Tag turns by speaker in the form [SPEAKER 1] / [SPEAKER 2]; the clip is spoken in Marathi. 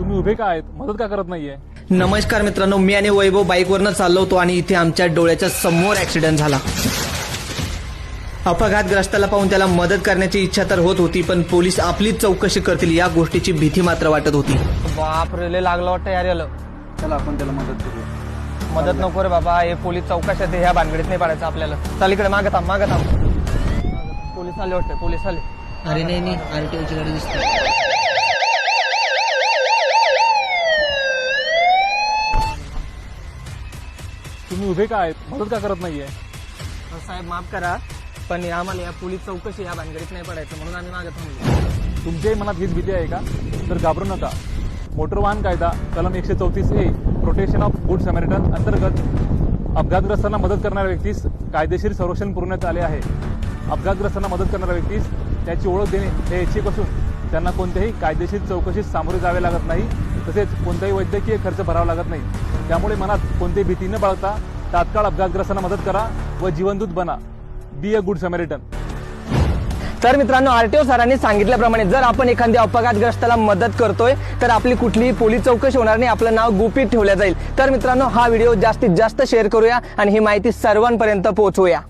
[SPEAKER 1] उभे का आहेत? मदत का करत नाहीये?
[SPEAKER 2] नमस्कार मित्रांनो मी आणि वैभव बाईकवरनं चाललो होतो आणि इथे आमच्या डोळ्याच्या समोर ऍक्सिडेंट झाला. अपघातग्रस्ताला पाहून त्याला मदत करण्याची इच्छा तर होत होती पण पोलीस आपलीच चौकशी करतील या गोष्टीची भीती मात्र वाटत होती.
[SPEAKER 3] बाप रे लागलं वाटतं यार याला.
[SPEAKER 4] चला आपण त्याला मदत करू
[SPEAKER 3] मदत नको रे बाबा हे पोलीस चौकशात आहे, ह्या भानगडीत नाही पाडायचं आपल्याला. चाल इकडे मागं थांब मागं थांब. पोलीस आले वाटते पोलीस आले.
[SPEAKER 2] अरे नाही नाही आरटीओची गाडी दिसते
[SPEAKER 1] तुम्ही उभे का आहेत? मदत का करत नाहीये?
[SPEAKER 3] साहेब माफ करा पण आम्हाला या पोलीस चौकशी ह्या भानगडीत नाही पडायचं म्हणून आम्ही मागे थांबलो.
[SPEAKER 1] तुमच्याही मनात हीच भीती आहे का? तर घाबरू नका. मोटर वाहन कायदा कलम एकशे चौतीस A protection of good Samaritan अंतर्गत अपघातग्रस्तांना मदत करणाऱ्या व्यक्तीस कायदेशीर संरक्षण पुरवण्यात आले आहे. अपघातग्रस्तांना मदत करणाऱ्या व्यक्तीस त्याची ओळख देणे हे ऐच्छिक असून त्यांना कोणत्याही कायदेशीर चौकशीत सामोरे जावे लागत नाही. तसेच कोणताही वैद्यकीय खर्च भरावा लागत नाही. त्यामुळे मनात कोणतीही भीती न बाळगता तात्काळ अपघातग्रस्तांना मदत करा व जीवनदूत बना. बी अ गुड सॅमॅरिटन
[SPEAKER 3] तर मित्रांनो आरटीओ सरांनी सांगितल्याप्रमाणे जर आपण एखाद्या अपघातग्रस्ताला मदत करतोय तर आपली कुठलीही पोलीस चौकशी होणार नाही. आपलं नाव गुपित ठेवलं जाईल. तर मित्रांनो हा व्हिडिओ जास्तीत जास्त शेअर करूया आणि ही माहिती सर्वांपर्यंत पोहोचवूया.